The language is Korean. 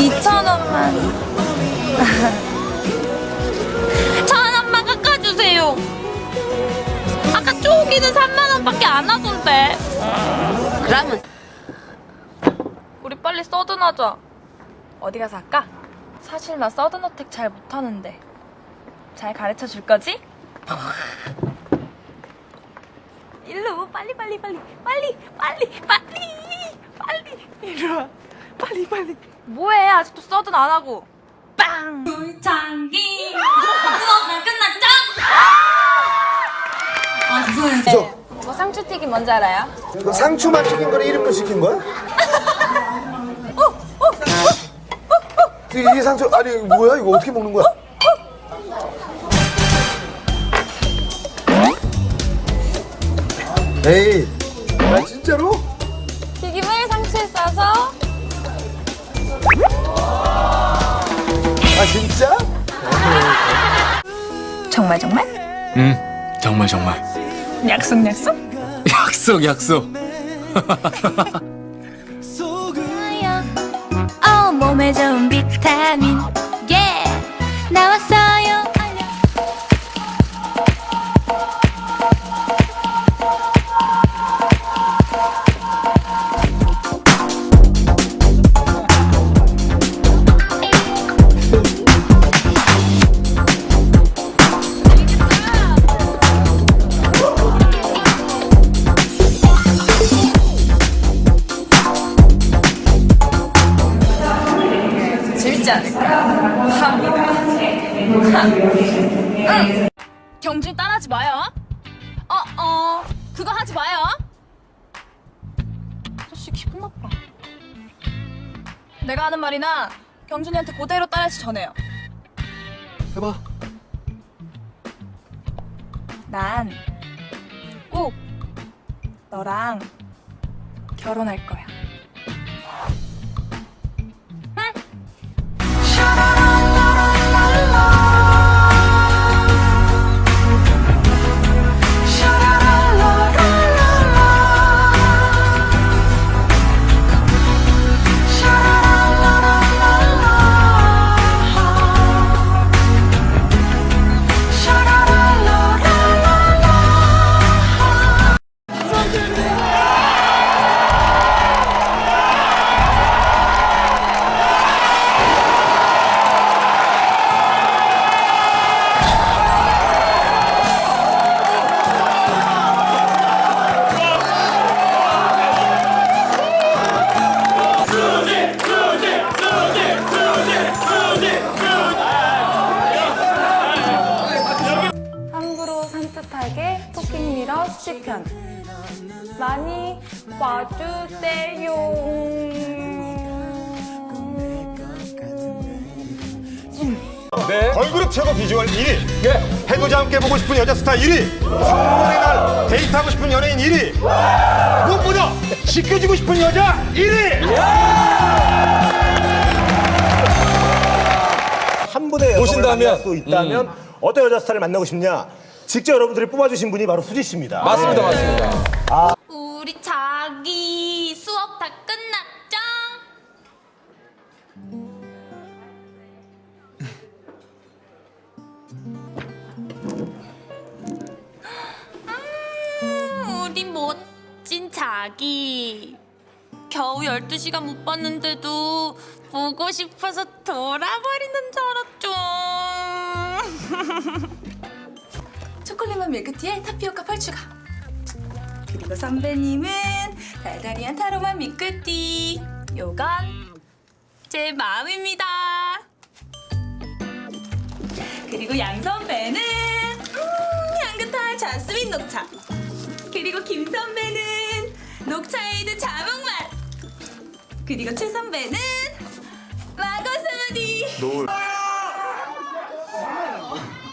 천 원만 깎아주세요. 아까 쪼기는 3만 원밖에 안 하던데. 그러면 우리 빨리 서든하자. 어디 가서 할까? 사실 나 서든어택 잘 못하는데. 잘 가르쳐 줄 거지? 일로 빨리 빨리 빨리 빨리 빨리 빨리 빨리 이리 와 빨리 빨리 뭐해 아직도 서든 안 하고 빵 장기 수업은 끝났죠? 아 죄송해요 뭐 상추튀김 뭔지 알아요? 그 상추만 튀긴 거를 이름을 시킨 거야? 이게 이게 상추 아니 뭐야 이거 어떻게 먹는 거야? 에이 아 진짜로? 진짜? 정말 정말? 응, 정말 정말. 약속 약속? 약속 약속. 어 몸에 좋은 비타민 재밌지 않을까? 합니다. 응. 경준 따라하지 마요. 어, 어, 그거 하지 마요. 아저씨 기분 나빠. 내가 하는 말이나 경준이한테 그대로 따라해서 전해요. 해봐 난 꼭 너랑 결혼할 거야. 미러 시편. 많이 봐주세요. 걸그룹 최고 비주얼 1위. 해보자 함께 보고 싶은 여자 스타 1위. 성공의 날 데이트하고 싶은 연예인 1위. 무엇보다 지켜주고 싶은 여자 1위. 한 분의 여성을 만날 수 있다면 어떤 여자 스타를 만나고 싶냐 직접 여러분들이 뽑아주신 분이 바로 수지 씨입니다. 맞습니다, 맞습니다. 우리 자기 수업 다 끝났죠? 음, 우리 멋진 자기. 겨우 12시간 못 봤는데도 보고 싶어서 돌아버리는 줄 알았죠 초콜릿맛 밀크티에 타피오카 펄추가. 그리고 선배님은 달달이한 타로맛 밀크티. 요건 제 마음입니다. 그리고 양 선배는 음, 향긋한 자스민 녹차. 그리고 김 선배는 녹차에이드 자몽맛 그리고 최 선배는 망고 스무디